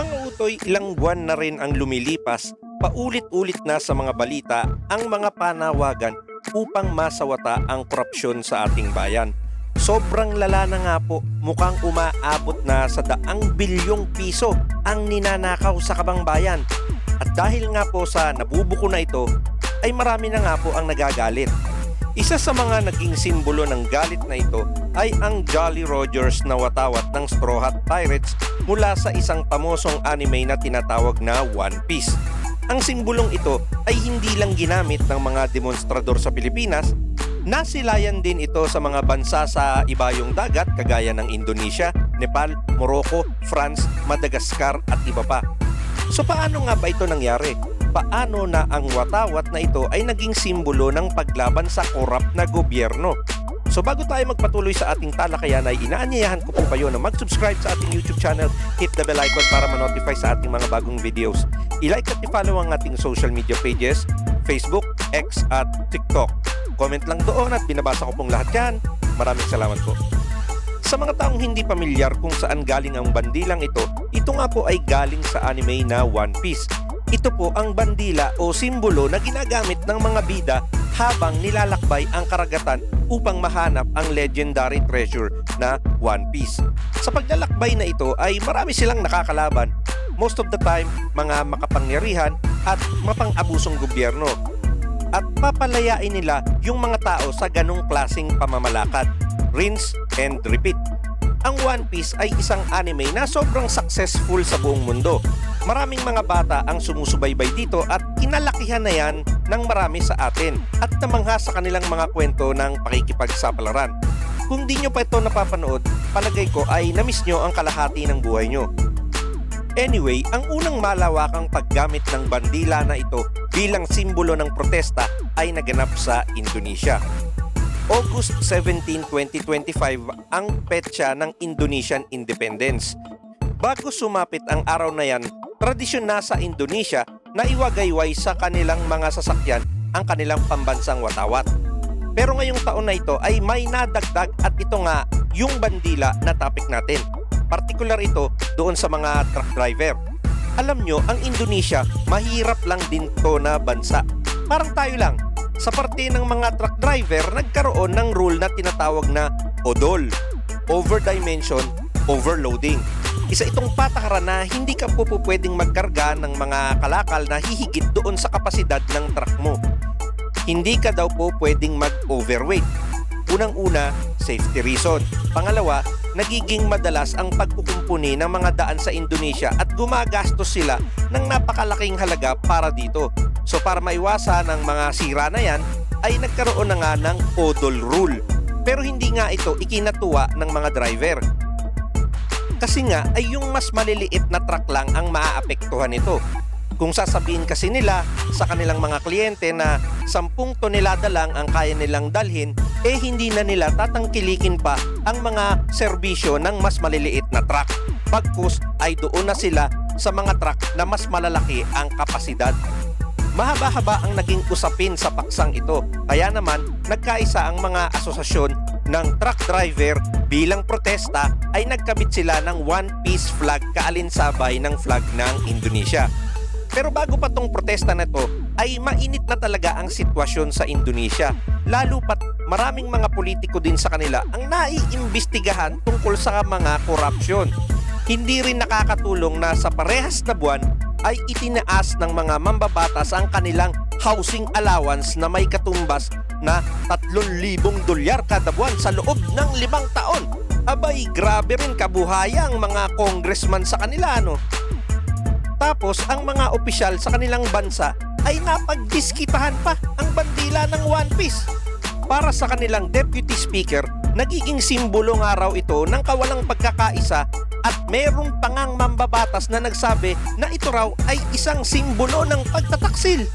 Mga utoy, ilang buwan na rin ang lumilipas, paulit-ulit na sa mga balita ang mga panawagan upang masawata ang korupsyon sa ating bayan. Sobrang lala na nga po, mukhang umaabot na sa daang bilyong piso ang ninanakaw sa kabang bayan. At dahil nga po sa nabubuko na ito, ay marami na nga po ang nagagalit. Isa sa mga naging simbolo ng galit na ito ay ang Jolly Rogers na watawat ng Straw Hat Pirates mula sa isang pamosong anime na tinatawag na One Piece. Ang simbolong ito ay hindi lang ginamit ng mga demonstrador sa Pilipinas, nasilayan din ito sa mga bansa sa ibayong dagat kagaya ng Indonesia, Nepal, Morocco, France, Madagascar at iba pa. So paano nga ba ito nangyari? Paano na ang watawat na ito ay naging simbolo ng paglaban sa korap na gobyerno? So bago tayo magpatuloy sa ating talakayan ay inaanyayahan ko po kayo na mag-subscribe sa ating YouTube channel, hit the bell icon para ma-notify sa ating mga bagong videos. I-like at i-follow ang ating social media pages, Facebook, X at TikTok. Comment lang doon at binabasa ko pong lahat yan. Maraming salamat po. Sa mga taong hindi pamilyar kung saan galing ang bandilang ito, ito nga po ay galing sa anime na One Piece. Ito po ang bandila o simbolo na ginagamit ng mga bida habang nilalakbay ang karagatan upang mahanap ang legendary treasure na One Piece. Sa paglalakbay na ito ay marami silang nakakalaban. Most of the time, mga makapangyarihan at mapang-abusong gobyerno. At papalayain nila yung mga tao sa ganong klasing pamamalakad. Rinse and repeat. Ang One Piece ay isang anime na sobrang successful sa buong mundo. Maraming mga bata ang sumusubaybay dito at kinalakihan na yan ng marami sa atin at namangha sa kanilang mga kwento ng pakikipagsapalaran. Kung di nyo pa ito napapanood, palagay ko ay namiss nyo ang kalahati ng buhay nyo. Anyway, ang unang malawakang paggamit ng bandila na ito bilang simbolo ng protesta ay naganap sa Indonesia. August 17, 2025 ang petsa ng Indonesian Independence. Bago sumapit ang araw na yan, tradisyon na sa Indonesia na iwagayway sa kanilang mga sasakyan ang kanilang pambansang watawat. Pero ngayong taon na ito ay may nadagdag at ito nga yung bandila na topic natin. Partikular ito doon sa mga truck driver. Alam nyo, ang Indonesia mahirap lang din to na bansa. Parang tayo lang, sa parte ng mga truck driver, nagkaroon ng rule na tinatawag na ODOL, Over Dimension Overloading. Isa itong patakaran na hindi ka po pwedeng magkarga ng mga kalakal na hihigit doon sa kapasidad ng truck mo. Hindi ka daw po pwedeng mag-overweight. Unang-una, safety reason. Pangalawa, nagiging madalas ang pagkukumpuni ng mga daan sa Indonesia at gumagastos sila ng napakalaking halaga para dito. So para maiwasan ang mga sira na yan, ay nagkaroon na nga ng odol rule. Pero hindi nga ito ikinatuwa ng mga driver. Kasi nga ay yung mas maliliit na truck lang ang maaapektuhan nito. Kung sasabihin kasi nila sa kanilang mga kliyente na 10 tonelada lang ang kaya nilang dalhin, eh hindi na nila tatangkilikin pa ang mga serbisyo ng mas maliliit na truck. Pagkus ay doon na sila sa mga truck na mas malalaki ang kapasidad. Mahaba-haba ang naging usapin sa paksang ito. Kaya naman, nagkaisa ang mga asosasyon ng truck driver bilang protesta ay nagkabit sila ng One Piece flag kaalinsabay ng flag ng Indonesia. Pero bago pa tong protesta na to, ay mainit na talaga ang sitwasyon sa Indonesia. Lalo pat maraming mga politiko din sa kanila ang naiimbestigahan tungkol sa mga korupsyon. Hindi rin nakakatulong na sa parehas na buwan ay itinaas ng mga mambabatas ang kanilang housing allowance na may katumbas na 3,000 dolyar kada buwan sa loob ng limang taon. Abay, grabe rin kabuhayang mga congressman sa kanila, no? Tapos, ang mga opisyal sa kanilang bansa ay napagdiskitahan pa ang bandila ng One Piece. Para sa kanilang deputy speaker, nagiging simbolo nga raw ito ng kawalang pagkakaisa at merong pangang mambabatas na nagsabi na ito raw ay isang simbolo ng pagtataksil.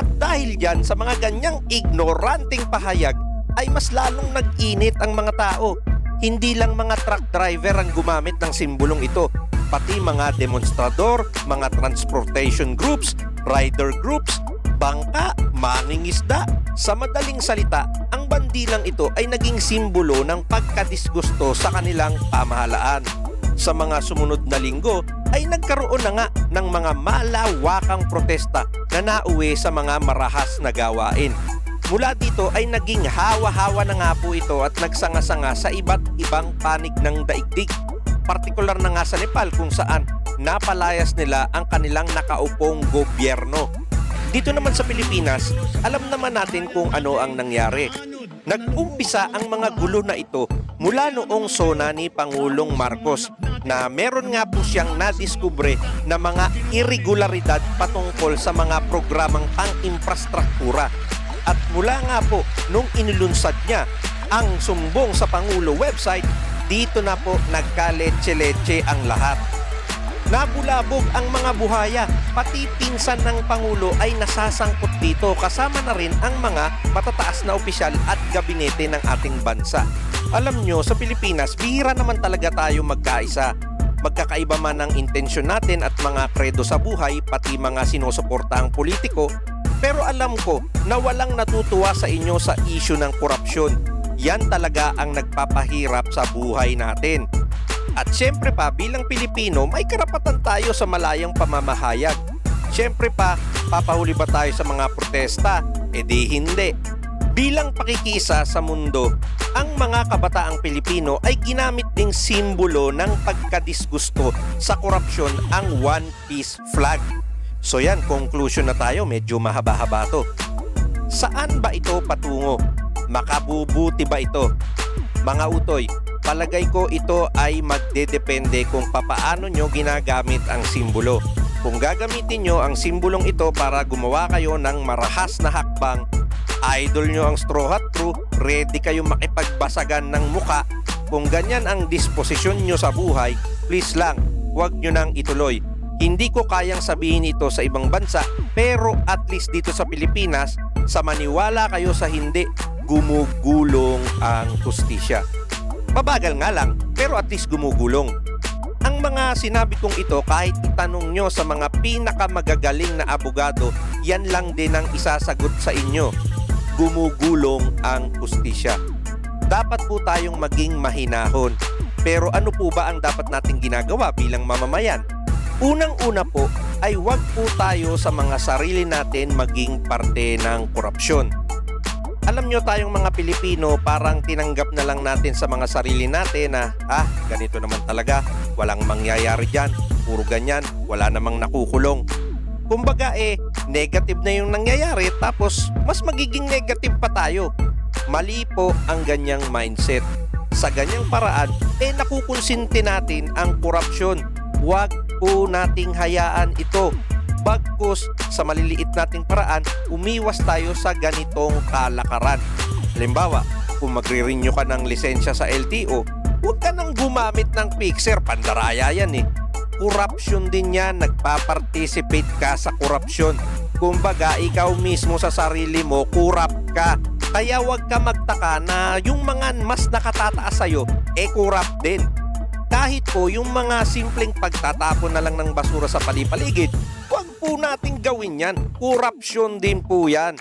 At dahil dyan sa mga ganyang ignoranting pahayag ay mas lalong nag-init ang mga tao. Hindi lang mga truck driver ang gumamit ng simbolong ito, pati mga demonstrador, mga transportation groups, rider groups, bangka, mangingisda. Sa madaling salita, ang bandilang ito ay naging simbolo ng pagkadisgusto sa kanilang pamahalaan. Sa mga sumunod na linggo ay nagkaroon na nga ng mga malawakang protesta na nauwi sa mga marahas na gawain. Mula dito ay naging hawa-hawa na nga po ito at nagsanga-sanga sa iba't ibang panig ng daigdig. Partikular na nga sa Nepal kung saan napalayas nila ang kanilang nakaupong gobyerno. Dito naman sa Pilipinas, alam naman natin kung ano ang nangyari. Nag-umpisa ang mga gulo na ito mula noong sona ni Pangulong Marcos na meron nga po siyang nadiskubre na mga irregularidad patungkol sa mga programang pang-infrastruktura. At mula nga po nung inilunsad niya ang sumbong sa Pangulo website, dito na po nagkaletse-letse ang lahat. Nabulabog ang mga buhaya, pati pinsan ng Pangulo ay nasasangkot dito kasama na rin ang mga matataas na opisyal at gabinete ng ating bansa. Alam nyo, sa Pilipinas, bihira naman talaga tayo magkaisa. Magkakaiba man ang intensyon natin at mga kredo sa buhay, pati mga sinusuporta ang politiko, pero alam ko na walang natutuwa sa inyo sa issue ng korupsyon. Yan talaga ang nagpapahirap sa buhay natin. At syempre pa, bilang Pilipino, may karapatan tayo sa malayang pamamahayag. Syempre pa, papahuli ba tayo sa mga protesta? E di hindi. Bilang pakikisa sa mundo, ang mga kabataang Pilipino ay ginamit ding simbolo ng pagkadisgusto sa korupsyon ang One Piece flag. So yan, conclusion na tayo, medyo mahaba-haba to. Saan ba ito patungo? Makabubuti ba ito? Mga utoy, palagay ko ito ay magdedepende kung papaano nyo ginagamit ang simbolo. Kung gagamitin nyo ang simbolong ito para gumawa kayo ng marahas na hakbang, idol nyo ang Straw Hat Crew, ready kayo makipagbasagan ng muka. Kung ganyan ang disposisyon nyo sa buhay, please lang, huwag nyo nang ituloy. Hindi ko kayang sabihin ito sa ibang bansa, pero at least dito sa Pilipinas, sa maniwala kayo sa hindi, gumugulong ang hustisya. Mabagal nga lang, pero at least gumugulong. Ang mga sinabi kong ito kahit itanong nyo sa mga pinakamagagaling na abogado, yan lang din ang isasagot sa inyo. Gumugulong ang hustisya. Dapat po tayong maging mahinahon. Pero ano po ba ang dapat nating ginagawa bilang mamamayan? Unang-una po ay wag po tayo sa mga sarili natin maging parte ng korupsyon alam nyo tayong mga Pilipino parang tinanggap na lang natin sa mga sarili natin na ah, ganito naman talaga, walang mangyayari dyan, puro ganyan, wala namang nakukulong. Kumbaga eh, negative na yung nangyayari tapos mas magiging negative pa tayo. Mali po ang ganyang mindset. Sa ganyang paraan, eh nakukonsinti natin ang korupsyon. Huwag po nating hayaan ito Bagkus sa maliliit nating paraan, umiwas tayo sa ganitong kalakaran. Halimbawa, kung magre-renew ka ng lisensya sa LTO, huwag ka nang gumamit ng Pixer, pandaraya yan eh. Corruption din yan, nagpa-participate ka sa korupsyon. Kumbaga, ikaw mismo sa sarili mo, kurap ka. Kaya huwag ka magtaka na yung mga mas nakatataas sa'yo, eh kurap din kahit po yung mga simpleng pagtatapon na lang ng basura sa palipaligid, po nating gawin yan. Corruption din po yan.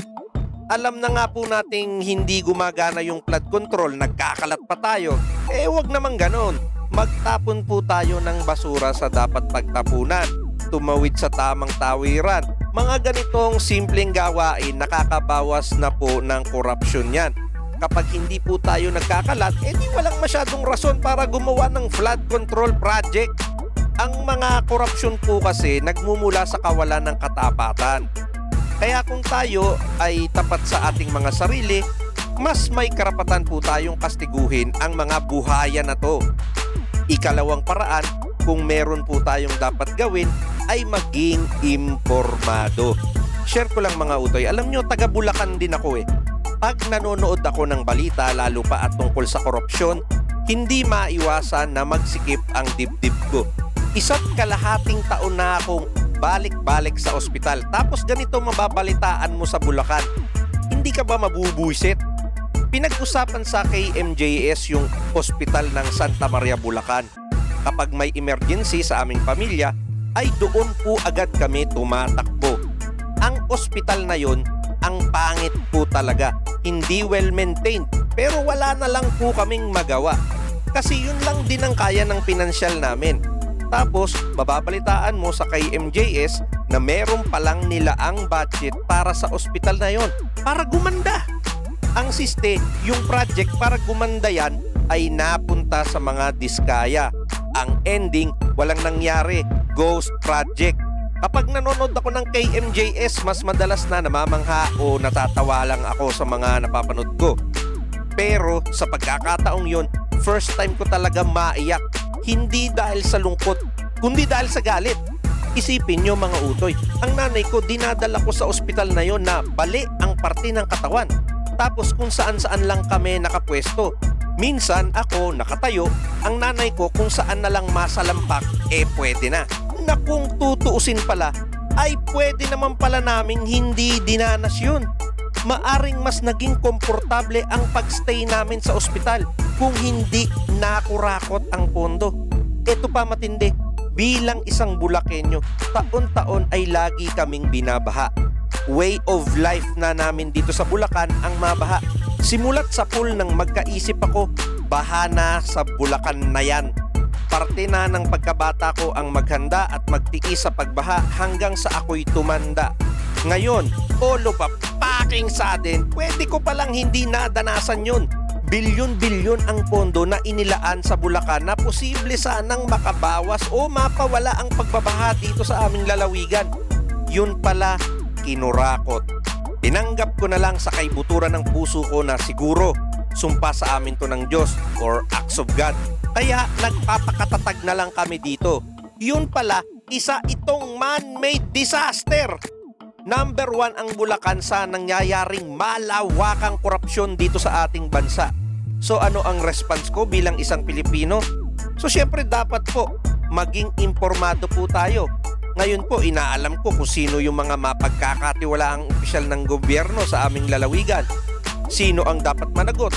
Alam na nga po nating hindi gumagana yung flood control, nagkakalat pa tayo. Eh wag naman ganon. Magtapon po tayo ng basura sa dapat pagtapunan. Tumawid sa tamang tawiran. Mga ganitong simpleng gawain nakakabawas na po ng korupsyon yan kapag hindi po tayo nagkakalat, eh di walang masyadong rason para gumawa ng flood control project. Ang mga korupsyon po kasi nagmumula sa kawalan ng katapatan. Kaya kung tayo ay tapat sa ating mga sarili, mas may karapatan po tayong kastiguhin ang mga buhaya na to. Ikalawang paraan, kung meron po tayong dapat gawin, ay maging impormado. Share ko lang mga utoy. Alam nyo, taga Bulacan din ako eh pag nanonood ako ng balita lalo pa at tungkol sa korupsyon, hindi maiwasan na magsikip ang dibdib ko. Isa't kalahating taon na akong balik-balik sa ospital tapos ganito mababalitaan mo sa Bulacan. Hindi ka ba mabubuisit? Pinag-usapan sa KMJS yung ospital ng Santa Maria Bulacan. Kapag may emergency sa aming pamilya, ay doon po agad kami tumatakbo. Ang ospital na yon ang pangit po talaga. Hindi well maintained. Pero wala na lang po kaming magawa. Kasi yun lang din ang kaya ng pinansyal namin. Tapos, mababalitaan mo sa kay MJS na meron palang nila ang budget para sa ospital na yon para gumanda. Ang siste, yung project para gumanda yan ay napunta sa mga diskaya. Ang ending, walang nangyari. Ghost project. Kapag nanonood ako ng KMJS, mas madalas na namamangha o natatawa lang ako sa mga napapanood ko. Pero sa pagkakataong yon, first time ko talaga maiyak. Hindi dahil sa lungkot, kundi dahil sa galit. Isipin nyo mga utoy, ang nanay ko dinadala ko sa ospital na yon na bali ang parte ng katawan. Tapos kung saan saan lang kami nakapwesto. Minsan ako nakatayo, ang nanay ko kung saan na lang masalampak, eh pwede na. Na kung tutuusin pala, ay pwede naman pala naming hindi dinanas yun maaring mas naging komportable ang pagstay namin sa ospital kung hindi nakurakot ang pondo. Ito pa matindi, bilang isang Bulakenyo, taon-taon ay lagi kaming binabaha. Way of life na namin dito sa Bulacan ang mabaha. Simulat sa pool nang magkaisip ako, baha na sa Bulacan na yan. Parte na ng pagkabata ko ang maghanda at magtiis sa pagbaha hanggang sa ako'y tumanda. Ngayon, all of a fucking sudden, pwede ko palang hindi nadanasan yun. Bilyon-bilyon ang pondo na inilaan sa Bulacan na posible sanang makabawas o mapawala ang pagbabaha dito sa aming lalawigan. Yun pala, kinurakot. Tinanggap ko na lang sa kaibuturan ng puso ko na siguro sumpa sa amin to ng Diyos or acts of God. Kaya nagpapakatatag na lang kami dito. Yun pala, isa itong man-made disaster. Number one ang Bulacan sa nangyayaring malawakang korupsyon dito sa ating bansa. So ano ang response ko bilang isang Pilipino? So syempre dapat po maging impormado po tayo. Ngayon po inaalam ko kung sino yung mga mapagkakatiwalaang opisyal ng gobyerno sa aming lalawigan. Sino ang dapat managot?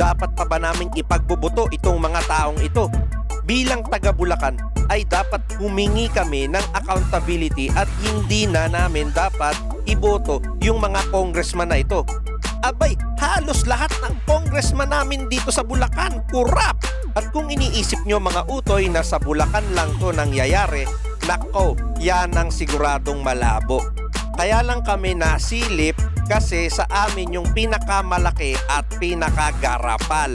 Dapat pa ba naming ipagbubuto itong mga taong ito? Bilang taga Bulacan, ay dapat humingi kami ng accountability at hindi na namin dapat iboto yung mga congressman na ito. Abay, halos lahat ng congressman namin dito sa Bulacan, kurap! At kung iniisip nyo mga utoy na sa Bulacan lang to nangyayari, nako, yan ang siguradong malabo. Kaya lang kami nasilip kasi sa amin yung pinakamalaki at pinakagarapal.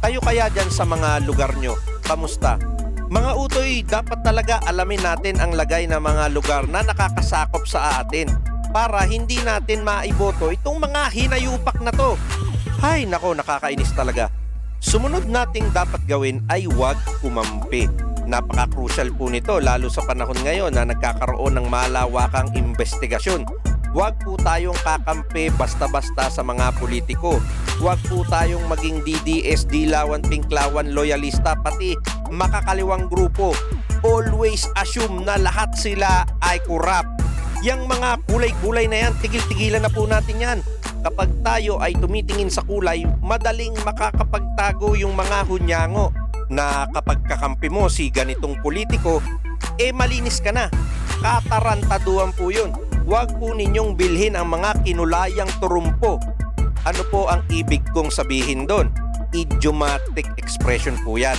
Kayo kaya dyan sa mga lugar nyo, kamusta? Mga utoy, dapat talaga alamin natin ang lagay ng mga lugar na nakakasakop sa atin para hindi natin maiboto itong mga hinayupak na to. Hay nako, nakakainis talaga. Sumunod nating dapat gawin ay huwag kumampi. Napaka-crucial po nito lalo sa panahon ngayon na nagkakaroon ng malawakang investigasyon. Huwag po tayong kakampi basta-basta sa mga politiko. Huwag po tayong maging DDS, Dilawan, Pinklawan, Loyalista, pati makakaliwang grupo. Always assume na lahat sila ay kurap. Yang mga kulay-kulay na yan, tigil-tigilan na po natin yan. Kapag tayo ay tumitingin sa kulay, madaling makakapagtago yung mga hunyango na kapag kakampi mo si ganitong politiko, eh malinis ka na. Katarantaduan po yun. Huwag po ninyong bilhin ang mga kinulayang turumpo. Ano po ang ibig kong sabihin doon? Idiomatic expression po yan.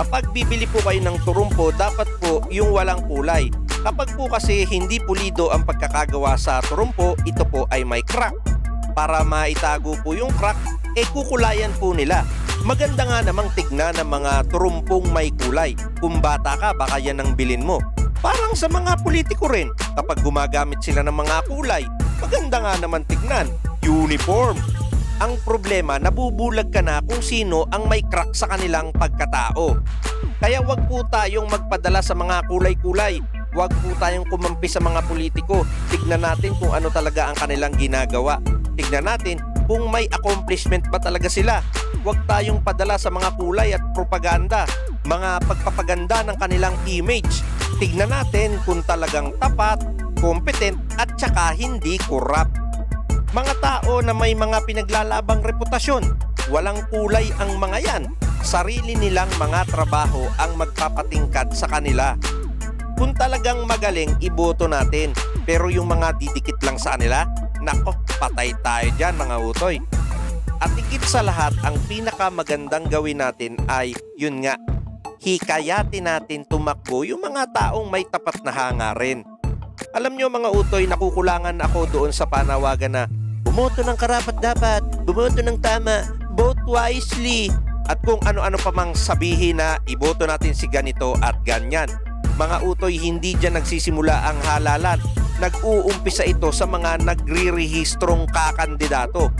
Kapag bibili po kayo ng turumpo, dapat po yung walang kulay. Kapag po kasi hindi pulido ang pagkakagawa sa turumpo, ito po ay may crack. Para maitago po yung crack, eh kukulayan po nila. Maganda nga namang tignan ng mga turumpong may kulay. Kung bata ka, baka yan ang bilin mo. Parang sa mga politiko rin, kapag gumagamit sila ng mga kulay, maganda nga naman tignan. Uniform. Ang problema, nabubulag ka na kung sino ang may crack sa kanilang pagkatao. Kaya wag po tayong magpadala sa mga kulay-kulay. Wag po tayong kumampi sa mga politiko. Tignan natin kung ano talaga ang kanilang ginagawa. Tignan natin kung may accomplishment ba talaga sila. Huwag tayong padala sa mga kulay at propaganda, mga pagpapaganda ng kanilang image. Tignan natin kung talagang tapat, competent at saka hindi korap. Mga tao na may mga pinaglalabang reputasyon, walang kulay ang mga yan. Sarili nilang mga trabaho ang magpapatingkad sa kanila. Kung talagang magaling, iboto natin. Pero yung mga didikit lang sa kanila, nako, patay tayo dyan mga utoy. At higit sa lahat, ang pinakamagandang gawin natin ay, yun nga, hikayatin natin tumakbo yung mga taong may tapat na hangarin. Alam nyo mga utoy, nakukulangan ako doon sa panawagan na bumoto ng karapat dapat, bumoto ng tama, vote wisely. At kung ano-ano pa mang sabihin na iboto natin si ganito at ganyan. Mga utoy, hindi dyan nagsisimula ang halalan. Nag-uumpisa ito sa mga nagre-rehistrong kakandidato.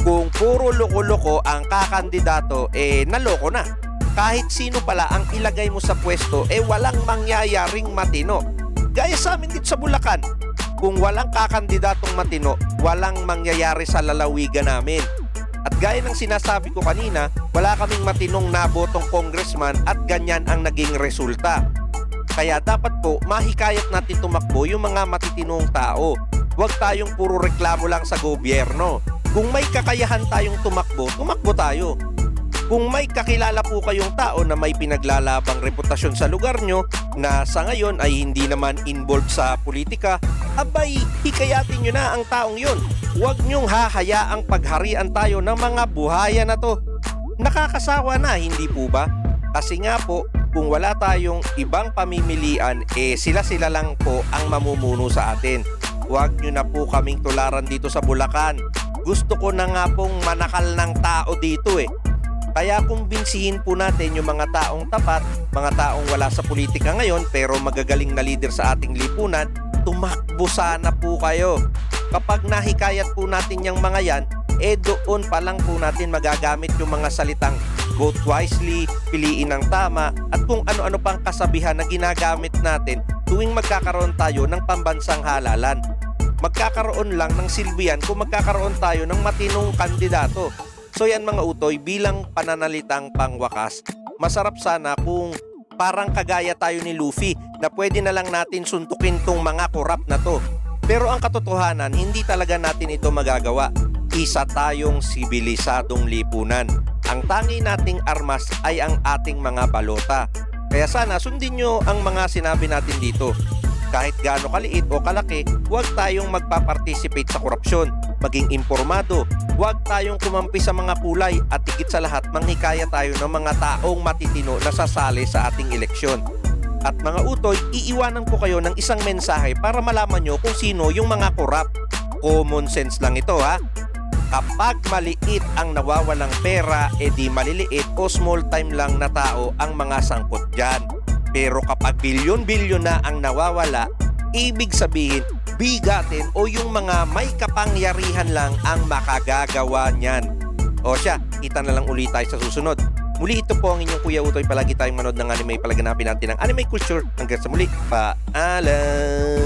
Kung puro loko-loko ang kakandidato, eh naloko na. Kahit sino pala ang ilagay mo sa pwesto, eh walang mangyayaring matino. Gaya sa amin dito sa Bulacan, kung walang kakandidatong matino, walang mangyayari sa lalawigan namin. At gaya ng sinasabi ko kanina, wala kaming matinong nabotong congressman at ganyan ang naging resulta. Kaya dapat po mahikayat natin tumakbo yung mga matitinong tao. Huwag tayong puro reklamo lang sa gobyerno. Kung may kakayahan tayong tumakbo, tumakbo tayo. Kung may kakilala po kayong tao na may pinaglalabang reputasyon sa lugar nyo na sa ngayon ay hindi naman involved sa politika, abay, hikayatin nyo na ang taong yon. Huwag nyong hahayaang pagharian tayo ng mga buhaya na to. Nakakasawa na, hindi po ba? Kasi nga po, kung wala tayong ibang pamimilian, eh sila-sila lang po ang mamumuno sa atin. Huwag nyo na po kaming tularan dito sa Bulacan. Gusto ko na nga pong manakal ng tao dito eh. Kaya kumbinsihin po natin yung mga taong tapat, mga taong wala sa politika ngayon pero magagaling na leader sa ating lipunan, tumakbo sana po kayo. Kapag nahikayat po natin yung mga yan, eh doon pa lang po natin magagamit yung mga salitang vote wisely, piliin ng tama, at kung ano-ano pang kasabihan na ginagamit natin tuwing magkakaroon tayo ng pambansang halalan. Magkakaroon lang ng silbihan kung magkakaroon tayo ng matinong kandidato. So yan mga utoy, bilang pananalitang pangwakas, masarap sana kung parang kagaya tayo ni Luffy na pwede na lang natin suntukin tong mga korap na to. Pero ang katotohanan, hindi talaga natin ito magagawa. Isa tayong sibilisadong lipunan. Ang tangi nating armas ay ang ating mga balota. Kaya sana sundin nyo ang mga sinabi natin dito. Kahit gaano kaliit o kalaki, huwag tayong magpa-participate sa korupsyon. Maging impormado, huwag tayong kumampi sa mga kulay at higit sa lahat, manghikaya tayo ng mga taong matitino na sasali sa ating eleksyon. At mga utoy, iiwanan ko kayo ng isang mensahe para malaman nyo kung sino yung mga korap. Common sense lang ito ha. Kapag maliit ang nawawalang pera, edi maliliit o small time lang na tao ang mga sangkot dyan. Pero kapag bilyon-bilyon na ang nawawala, ibig sabihin, bigatin o yung mga may kapangyarihan lang ang makagagawa niyan. O siya, kita na lang ulit tayo sa susunod. Muli ito po ang inyong Kuya Utoy. Palagi tayong manood ng anime. Palaganapin natin ang anime culture. Hanggang sa muli, paalam!